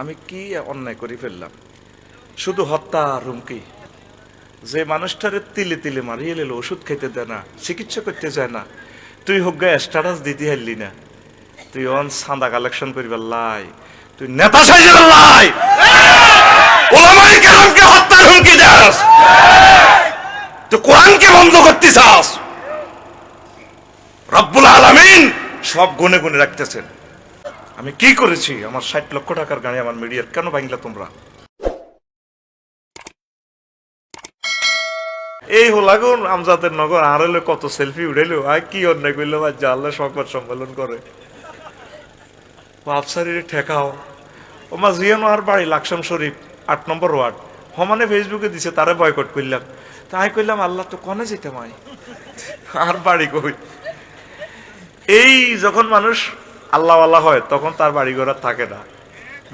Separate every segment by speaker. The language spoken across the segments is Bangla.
Speaker 1: আমি কি অন্যায় করে ফেললাম? শুধু হত্যা হুমকি? যে মানুষটারে তিলে তিলে মারিয়ে এলো ওষুধ খেতে দেয় না, চিকিৎসা করতে চায় না, তুই হোক গে স্ট্যাটাস দিতে হারলি না। তুই অন সাদা কালেকশন করিবার লাই, তুই নেতা সাইজে লাই। ওলামাই হত্যার হুমকি দাস? তুই কোরআনকে বন্ধ করতে চাস? রব্বুল আলামিন সব গুনে গুনে রাখতেছেন। আমি কি করেছি? আমার ষাট লক্ষ টাকার গাড়ি আমার মিডিয়ার। কেন ভাঙলা তোমরা? এই হোলাগুন আমজাদের নগর, আর হলে কত সেলফি উঠেলো আর কি অন্যায় করল আর জানলে সংবাদ সম্মেলন করে। বাপসারিরে ঠেকাও। ও মা, জিয়ানো আর বাড়ি, লাকসাম শরীফ, আট নম্বর ওয়ার্ড। হমানে ফেসবুকে দিছে, তারে বয়কট করলাম। তাই কইলাম, আল্লাহ তো কনে যেতে মাই আর বাড়ি কই? এই যখন মানুষ আল্লাহ আল্লাহ হয়, তখন তার বাড়ি ঘর থাকে না।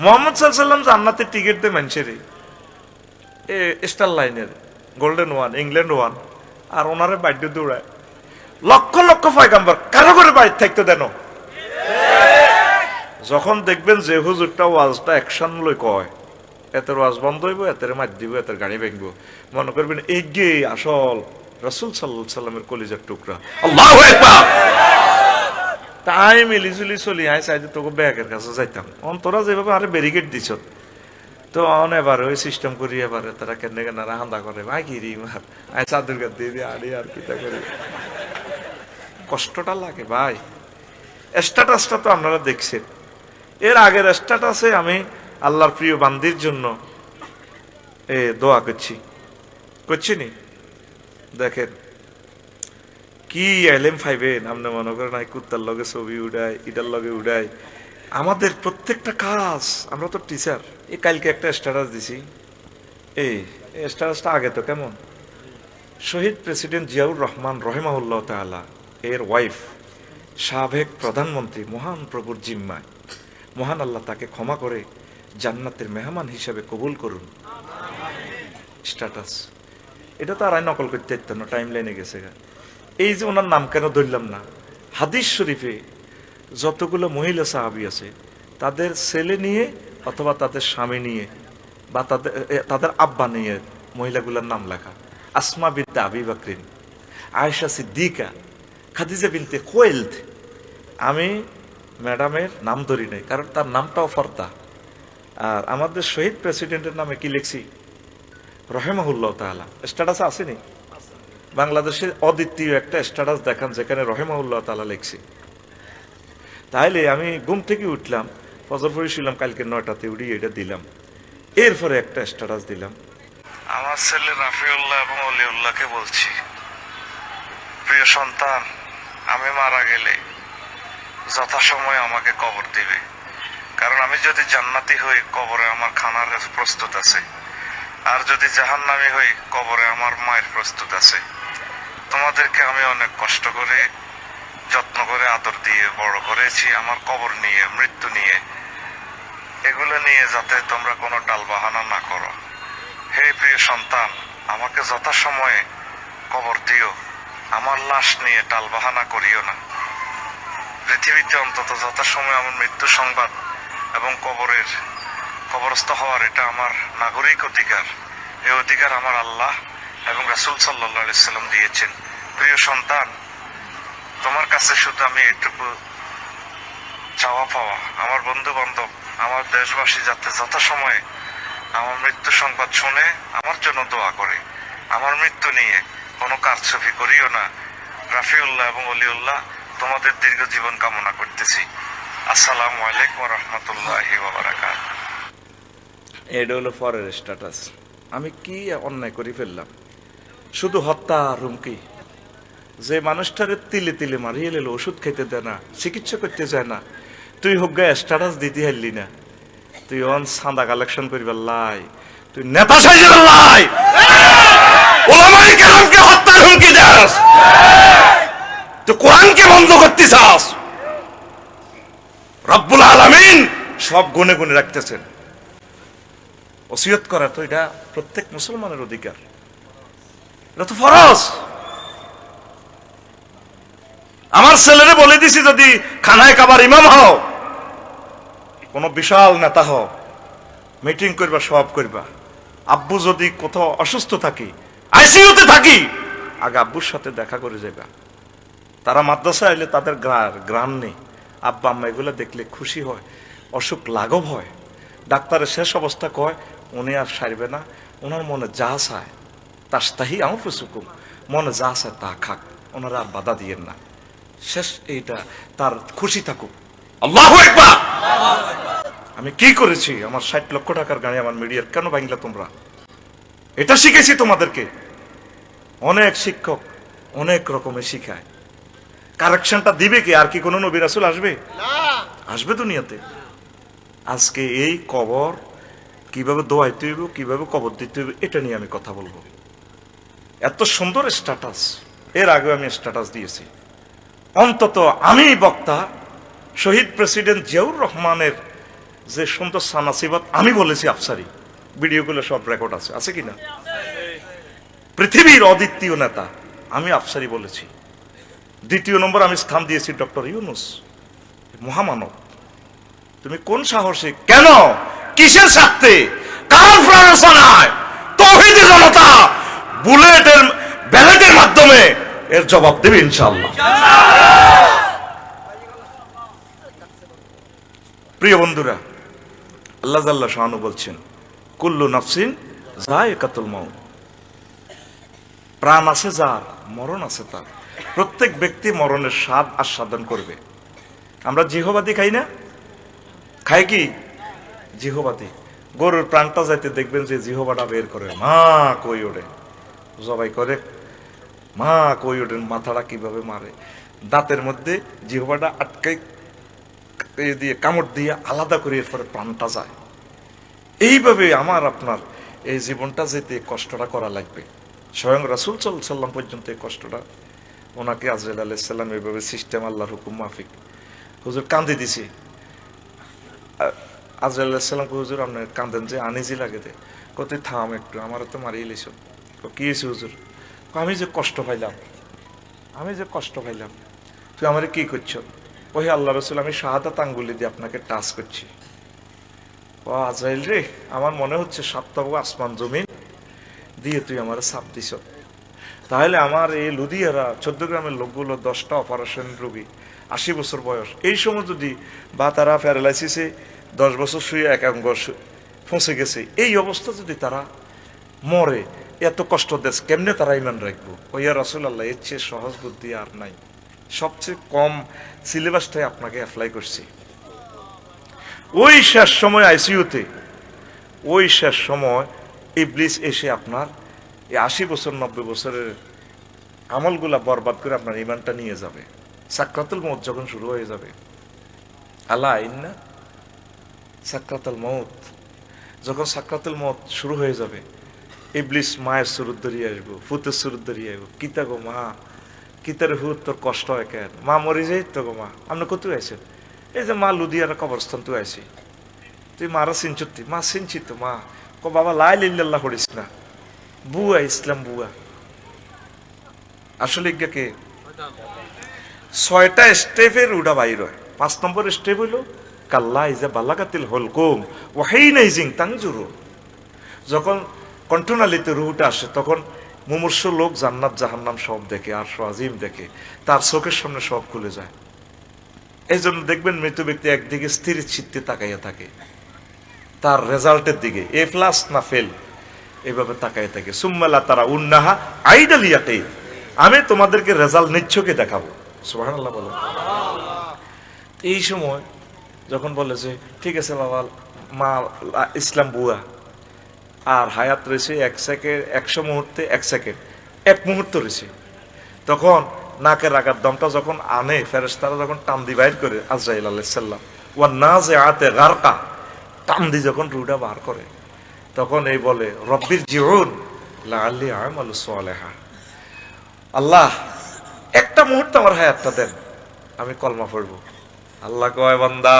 Speaker 1: মোহাম্মদ সাল্লাম জান্নাতের টিকিট দিয়ে মানুষেরই এ স্টার লাইনের গোল্ডেন ওয়ান ইংল্যান্ড ওয়ান আর ওনারে বাড়ি দৌড়ায়। লক্ষ লক্ষ পয়গাম্বর, কারও করে বাড়ি থাকতে দেন যখন দেখবেন যে হুজুরটা ওয়াজটা অ্যাকশন লই কয়, এতের ওয়াজ বন্ধ হইব, এতের মার দিব, এতের গাড়ি ভেঙব। মনে করবেন এই গে আসল রসুল সাল্লাহ সাল্লামের কলিজার টুকরা। আল্লাহু তাই মিলিজুলি চলি, আই চাই তোকে ব্যাগের কাছে যাইতাম। অন্তরা যেভাবে আরে ব্যারিকেড দিছ। তো অন এবার ওই সিস্টেম করি এবারে, তারা কেনে কেন হান্দা করে, ভাই কি রি মার? আই চাদর গাদ দিয়ে দিয়ে আড়ি আর কিতা করি। কষ্টটা লাগে ভাই। স্ট্যাটাসটা তো আপনারা দেখছেন। এর আগের স্ট্যাটাসে আমি আল্লাহর প্রিয় বান্দির জন্য, এ, দোয়া করছি। করছি নি? দেখেন কি এলএম ফাইভেন আপনি মনে করেন কুত্তার লগে ছবি উড়ায় ইটার লগে উড়ায়। আমাদের প্রত্যেকটা কাজ আমরা তো টিচার এই কালকে একটা স্ট্যাটাস দিছি। এই স্ট্যাটাসটা আগে তো কেমন? শহীদ প্রেসিডেন্ট জিয়াউর রহমান রহেমাউল্লাহ তাআলা এর ওয়াইফ সাবেক প্রধানমন্ত্রী মহান প্রভুর জিম্মায়। মহান আল্লাহ তাকে ক্ষমা করে জান্নাতের মেহমান হিসাবে কবুল করুন। স্ট্যাটাস এটা তো আর আই নকল করতে না টাইম লাইনে গেছে গা। এই যে ওনার নাম কেন ধরলাম না? হাদিস শরীফে যতগুলো মহিলা সাহাবি আছে, তাদের ছেলে নিয়ে অথবা তাদের স্বামী নিয়ে বা তাদের তাদের আব্বা নিয়ে মহিলাগুলোর নাম লেখা। আসমা বিনতে আবি বাকরিন, আয়েশা সিদ্দিকা, খাদিজা বিনতে কোয়েলথ। আমি ম্যাডামের নাম ধরি নাই, কারণ তার নামটাও ফর্দা। আর আমাদের শহীদ প্রেসিডেন্টের নামে কি লিখছি? রহেমাহুল্লাহ তাআলা। স্ট্যাটাস আসেনি? বাংলাদেশে অদ্বিতীয় একটা স্ট্যাটাস দেখান যেখানে রহেমাউল্লাহ তালা লিখছি। তাইলে আমি ঘুম থেকে উঠলাম, ফজর পড়েছিলাম, কালকে নয়টাতে উঠি এটা দিলাম। এরপরে একটা স্ট্যাটাস দিলাম। আমার ছেলে রাফিউল্লাহ এবং অলিউল্লাহকে বলছি, প্রিয় সন্তান, আমি মারা গেলে যথাসময়ে আমাকে কবর দিবে। কারণ আমি যদি জান্নাতি হই, কবরে আমার খানার প্রস্তুত আছে। আর যদি জাহান্নামি হই, কবরে আমার মায়ের প্রস্তুত আছে। তোমাদেরকে আমি অনেক কষ্ট করে, যত্ন করে, আদর দিয়ে বড় করেছি, আমার কবর নিয়ে, মৃত্যু নিয়ে। এগুলো নিয়ে যাতে তোমরা কোনো টাল বাহানা না করো। হে প্রিয় সন্তান, আমাকে যথাসময়ে কবর দিও। আমার লাশ নিয়ে টাল বাহানা করিও না। পৃথিবীতে অন্তত যথাসময়ে আমার মৃত্যু সংবাদ এবং কবরের কবরস্থ হওয়ার এটা আমার নাগরিক অধিকার। এই অধিকার আমার আল্লাহ এবং রাসুল সাল্লাম দিয়েছেন। প্রিয় সন্তান, তোমার কাছে শুধু আমি এটুকু চাওয়া পাওয়া। আমার বন্ধু বান্ধব আমার দেশবাসী যাতে যথাসময়ে আমার মৃত্যু সংবাদ শুনে আমার জন্য দোয়া করে। আমার মৃত্যু নিয়ে কোনো কারছবি করিও না। রাফিউল্লাহ এবং অলিউল্লাহ, তোমাদের দীর্ঘ জীবন কামনা করতেছি। আসসালামু আলাইকুম রহমতুল্লাহি এটা হলো পরের স্ট্যাটাস আমি কি অন্যায় করে ফেললাম? শুধু হত্যা হুমকি। যে মানুষটারে তিলে তিলে মারিয়ে এলো ওষুধ খেতে দেয় না, চিকিৎসা করতে চায় না। তুই হোক গে স্ট্যাটাস দিতে হারলি না। তুই অন সাদা কালেকশন করিবার লাই। তুই নেতা সাইজে লাই। ওলামাই কেরামকে হত্যার হুমকি দাস। তুই কোরআনকে বন্ধ করতে চাস। রব্বুল আলামিন সব গুনে গুনে রাখতেছেন। ওসিয়ত করা তো এটা প্রত্যেক মুসলমানের অধিকার। এটা তো ফরজ। আমার ছেলেরে বলে দিছি যদি খানায় কাবার ইমাম হও, কোন বিশাল নেতা হও, মিটিং করবা সব করবা। আব্বু যদি কোথাও অসুস্থ থাকি, আইসিইউতে থাকি, আগে আব্বুর সাথে দেখা করে যাবা তারা মাদ্রাসা এলে তাদের গ্রা- গ্রাম নেই। আব্বা আম্মা এগুলো দেখলে খুশি হয়, অসুখ লাঘব হয়। ডাক্তারের শেষ অবস্থা কয়, উনি আর সারবে না ওনার মনে যা চায়। তাস্তাহি আমার ফুসুকুম। মনে যা চায় তা খাক ওনারা আর বাধা দিয়েন না। শেষ এইটা তার খুশি থাকুক। আল্লাহ একবার আমি কি করেছি? আমার ষাট লক্ষ টাকার গাড়ি আমার মিডিয়ার কেন ভাঙলা তোমরা? এটা শিখেছি তোমাদেরকে। অনেক শিক্ষক অনেক রকমের শিখায়। কারেকশনটা দিবে কি? আর কি কোনো নবী রাসুল আসবে? আসবে দুনিয়াতে। আজকে এই কবর কীভাবে দোয়াইতে হইব কীভাবে কবর দিতে হইব এটা নিয়ে আমি কথা বলব। এত সুন্দর স্ট্যাটাস এর আগে আমি স্ট্যাটাস দিয়েছি। অন্তত আমি বক্তা, শহীদ প্রেসিডেন্ট জিয়াউর রহমানের যে সুন্দর সানাসিবাত, আমি বলেছি আফসারি। ভিডিওগুলো সব রেকর্ড আছে। আছে কিনা? পৃথিবীর অদ্বিতীয় নেতা, আমি আফসারি বলেছি। দ্বিতীয় নম্বর আমি স্থান দিয়েছি ডক্টর ইউনুস। মহামানব। তুমি কোন সাহসে? কেন? কিসের স্বার্থে? কার প্ররোচনায় তৌহিদি জনতা বুলেটের, ব্যালেটের মাধ্যমে এর জবাব দেবে ইনশাআল্লাহ। প্রিয় বন্ধুরা, আল্লাহ জাল্লাহ শাহানু বলছেন, কুল্লু নাফসিন জায়কাতুল মাউত। প্রাণ আছে যার, মরণ আছে তার। প্রত্যেক ব্যক্তি মরণের স্বাদ আস্বাদন করবে। আমরা জিহবাদি খাই না? খাই কি? জিহবাদি। গরুর প্রাণটা যাইতে দেখবেন যে জিহবাটা বের করে, মা, কই ওঠে জবাই করে, মা কই ওঠে মাথাটা কীভাবে মারে? দাঁতের মধ্যে জিহবাটা আটকাই দিয়ে, কামড় দিয়ে আলাদা করে এরপরে প্রাণটা যায়। এইভাবে আমার আপনার এই জীবনটা যেতে কষ্টটা করা লাগবে। স্বয়ং রাসুল সাল সাল্লাম পর্যন্ত এই কষ্টটা, ওনাকে আজরাইল আলাইসাল্লাম এইভাবে সিস্টেম আল্লাহর হুকুম মাফিক। হুজুর কান্দি দিছি। আজরাইল আলাইসাল্লামকে হুজুর আপনার কান্দেন যে, আনিজি লাগে দে। কত থাম একটু আমার তো মারিয়ে লিস কি হয়েছে হুজুর? আমি যে কষ্ট পাইলাম, আমি যে কষ্ট পাইলাম তুই আমার কি করছ? ওই আল্লাহ রসুল, আমি শাহাদাত আঙ্গুলি দিয়ে আপনাকে টাচ করছি। ও আজরাইল রে, আমার মনে হচ্ছে সপ্তাহ আসমান জমিন দিয়ে তুই আমার সাপ দিছ। তাহলে আমার এই লুধিয়ারা, চোদ্দ গ্রামের লোকগুলো দশটা অপারেশন রুগী, আশি বছর বয়স, এই সময় যদি বা তারা প্যারালাইসিসে দশ বছর শুয়ে এক শু- ফসে গেছে, এই অবস্থা যদি তারা মরে এত কষ্ট দেশ, কেমনে তারা ইমান রাখব? ওইয়া রসুল আল্লাহ এর চেয়ে সহজ বুদ্ধি আর নাই। সবচেয়ে কম সিলেবাসটাই আপনাকে অ্যাপ্লাই করছি। ওই শেষ সময় আইসিইউতে, ওই শেষ সময় ইবলিস এসে আপনার এই আশি বছর, নব্বই বছরের আমলগুলা বরবাদ করে আপনার ইমানটা নিয়ে যাবে। সাক্রাতুল মৌত যখন শুরু হয়ে যাবে। আল্লাহ আইন না সাক্রাতুল মৌত যখন সাক্রাতুল মৌত শুরু হয়ে যাবে ইবলিস মায়ের সুরত ধরিয়ে আসব ফুতের সুরত ধরিয়ে আসব কিতা গো মা? কিতার হুত তোর কষ্ট হয় কেন? মা মরে যাই তো গো মা? আপনি কত আছেন এই যে মা লুধিয়ার কবরস্থান তুই আছি তুই মারা চিনচুতি মা চিনছি তো মা। ক বাবা লাই লিল্লাল্লাহ করিস না। বুয়া, ইসলাম বুয়া। আসলে কে? ছয়টা স্টেপের উডা বাইর হয়। পাঁচ নম্বর স্টেপ হইল, কাল্লা ইজা বালাকাতিল হলকুম ওয়াহাইনাইজিং তাংজুরু যখন কণ্ঠনালীতে রুহুটা আসে, তখন মুমূর্ষ লোক জান্নাত জাহান্নাম সব দেখে, আর আজিম দেখে, তার চোখের সামনে সব খুলে যায়। এই জন্য দেখবেন মৃত ব্যক্তি একদিকে স্থির চিত্তে তাকাইয়া থাকে, তার রেজাল্টের দিকে, এ প্লাস না ফেল, এভাবে তাকাইয়া থাকে। সুম্মালা তারা উন্নাহা আইডালিয়াতে আমি তোমাদেরকে রেজাল্ট নিচ্ছকে দেখাবো। সুবহানাল্লাহ বলো। এই সময় যখন বলে যে, ঠিক আছে বাবা মা, ইসলাম বুয়া আর হায়াত রয়েছে এক সেকেন্ড একশো মুহূর্তে এক সেকেন্ড এক মুহূর্ত রয়েছে। তখন নাকের আগার দমটা যখন আনে ফেরেস্তারা যখন টান দি বাইর করে, আজরাইল আলাইসাল্লাম ও না যে আতে গারকা, টান দি যখন রুটা বার করে, তখন এই বলে, রব্বির জিউন লাআল্লি আমালু সালেহা। আল্লাহ, একটা মুহূর্ত আমার হায়াতটা দেন, আমি কলমা পড়ব। আল্লাহ কয়, বান্দা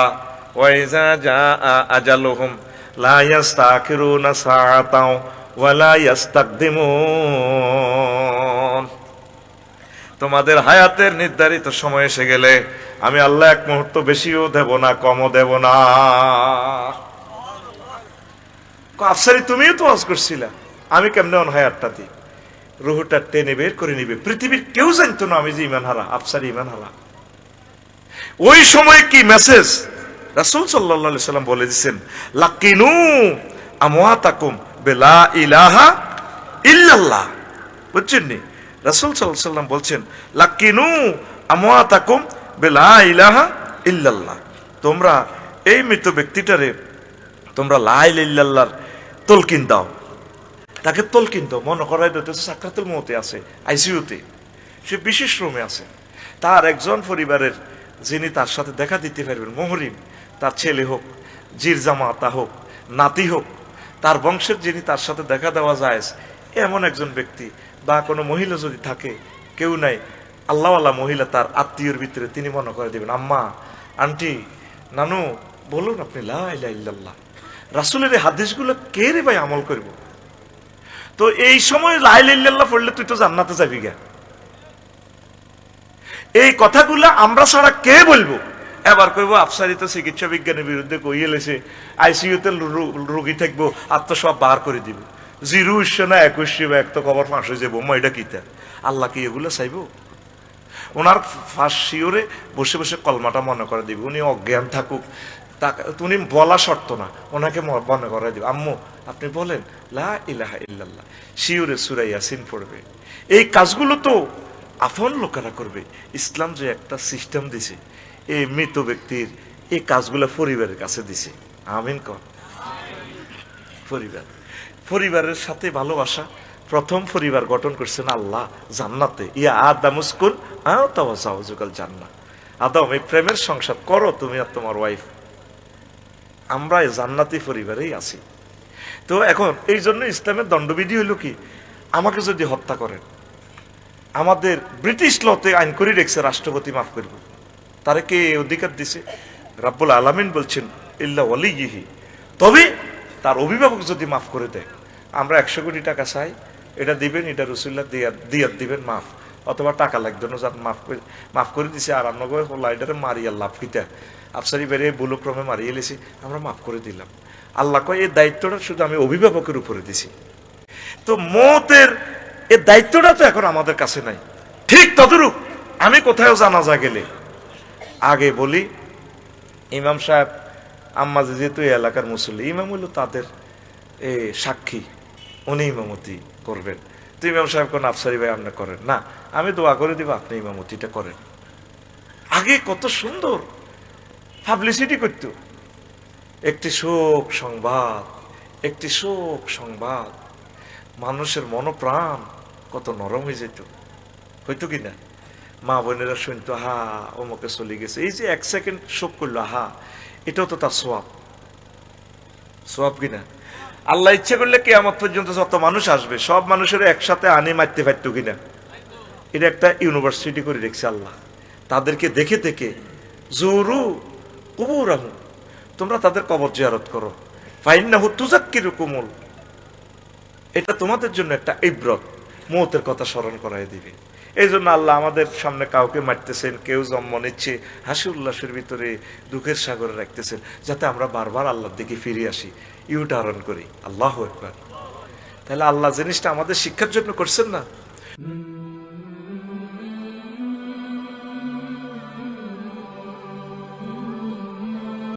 Speaker 1: ওয়াইজা যা আজালুহুম লা ইয়াস্তাখিরুনা সাআতাও ওয়া লা ইয়াস্তাকদিমুন তোমাদের হায়াতের নির্ধারিত সময় এসে গেলে আমি আল্লাহ এক মুহূর্ত বেশিও দেব না, কমও দেব না। আফসারি, তুমিও তো ওয়াজ করছিলা। আমি কেমনে অন হয় আটটা দিই? রুহুটা টেনে বের করে নিবে। পৃথিবীর কেউ জানতো না আমি যে ইমান হারা, আফসারি ইমান হারা। ওই সময় কি মেসেজ রাসূল সাল্লাল্লাহু সাল্লাম বলে দিয়েছেন লাকিনু আমওয়াতাকুম বিলা ইলাহা ইল্লাল্লাহ। বুঝছেন নি? রাসূল আলাইহি সাল্লাম বলছেন, লাকিনু আমওয়াতাকুম বিলা ইলাহা ইল্লাল্লাহ। তোমরা, এই মৃত ব্যক্তিটারে তোমরা লা ইলাহা ইল্লাল্লাহর তলকিন দাও। তাকে তলকিন দাও, মনে করাই দিতে সাক্ষাতুল মতে আছে, আইসিইউতে। সে বিশেষ রুমে আছে। তার একজন পরিবারের যিনি তার সাথে দেখা দিতে পারবেন, মহরিম। তার ছেলে হোক জির জামাতা হোক, নাতি হোক, তার বংশের যিনি তার সাথে দেখা দেওয়া যায়, এমন একজন ব্যক্তি বা কোনো মহিলা যদি থাকে, কেউ নাই, আল্লাহওয়ালা মহিলা তার আত্মীয়র ভিতরে তিনি মনে করে দেবেন, আম্মা, আন্টি, নানু, বলুন আপনি, লা ইলাহা ইল্লাল্লাহ, রাসুলের এই হাদিসগুলো কে রে ভাই আমল করব? তো এই সময় লাইল্লাহ পড়লে তুই তো জান্নাতে যাবি গা। এই কথাগুলো আমরা ছাড়া কে বলব? এবার কইব আফসারিত চিকিৎসা বিজ্ঞানের বিরুদ্ধে কইয়ে লেছে, আইসিইউতে রোগী থাকব, আর তো সব বার করে দিব। জিরো উৎস না একুশে বা এক তো খবর ফাঁস হয়ে যাব মা এটা কিতা আল্লাহ কি এগুলো চাইব? ওনার ফাঁস শিওরে বসে বসে কলমাটা মনে করে দিবে, উনি অজ্ঞান থাকুক, তাকে, উনি বলা শর্ত না, ওনাকে মনে করে দিবে, আম্মু, আপনি বলেন, লা ইলাহা ইল্লাল্লাহ, শিওরে সুরাই ইয়াসিন পড়বে। এই কাজগুলো তো আফন লোকেরা করবে, ইসলাম যে একটা সিস্টেম দিছে এই মৃত ব্যক্তির এই কাজগুলো পরিবারের কাছে দিছে। আমিন কর পরিবার। পরিবারের সাথে ভালোবাসা। প্রথম পরিবার গঠন করছেন আল্লাহ জান্নাতে। ইয়া আও তাওয়াজাউজুকাল জান্নাত আদম, এই প্রেমের সংসার করো তুমি আর তোমার ওয়াইফ আমরা এই জান্নাতি পরিবারেই আছি। তো এখন এই জন্য ইসলামের দণ্ডবিধি হইল কি? আমাকে যদি হত্যা করেন, আমাদের ব্রিটিশ লতে আইন করে রেখেছে, রাষ্ট্রপতি মাফ করব। তারে কে অধিকার দিছে। রাব্বুল আলামিন বলছেন, ইল্লা ওয়ালিহি তবে তার অভিভাবক যদি মাফ করে দেয়, আমরা একশো কোটি টাকা চাই, এটা দিবেন, এটা রসুল্লাহ দিয়া দিয়াত দিবেন মাফ। অথবা টাকা লাগবে না যার মাফ করে মাফ করে দিছে, আর আমরা হল্লা এটারে মারিয়া লাভ কিতা আফসারি বেড়ে বুলক্রমে মারিয়ে এলেছি আমরা মাফ করে দিলাম। আল্লাহ কয় এই দায়িত্বটা শুধু আমি অভিভাবকের উপরে দিছি। তো মতের, এ দায়িত্বটা তো এখন আমাদের কাছে নাই। ঠিক তদরূপ, আমি কোথাও জানাজা গেলে আগে বলি, ইমাম সাহেব, আম্মা যেহেতু এলাকার মুসল্লি, ইমাম হলো তাদের, এ, সাক্ষী, উনি ইমামতি করবেন। তো ইমাম সাহেব কোন আফসারি ভাই আপনি করেন? না, আমি দোয়া করে দিব, আপনি ইমামতিটা করেন। আগে কত সুন্দর পাবলিসিটি করত। একটি শোক সংবাদ, একটি শোক সংবাদ। মানুষের মনপ্রাণ কত নরম হয়ে যেত। হইতো কি না? মা বোনেরা শুনতো হা অমুকে চলে গেছে। এই যে এক সেকেন্ড শোক করল হা এটাও তো তার সোয়াব সোয়াব কিনা আল্লাহ ইচ্ছে করলে কে আমার পর্যন্ত যত মানুষ আসবে, সব মানুষের একসাথে আনে মারতে পারতো কিনা এটা একটা ইউনিভার্সিটি করে রেখেছে আল্লাহ। তাদেরকে দেখে দেখে, জোরু কুবুর তোমরা তাদের কবর জিয়ারত করো। ফাইন্না হু তুজাক্কির কুমুল এটা তোমাদের জন্য একটা ইব্রত। মৌতের কথা স্মরণ করাই দিবে। এই জন্য আল্লাহ আমাদের সামনে কাউকে মারতেছেন, কেউ জন্ম নিচ্ছে, হাসি উল্লাসের ভিতরে দুঃখের সাগরে রাখতেছেন, যাতে আমরা বারবার আল্লাহর দিকে ফিরে আসি। ইউটারণ করি। আল্লাহ একবার তাহলে আল্লাহ জিনিসটা আমাদের শিক্ষার জন্য করছেন না?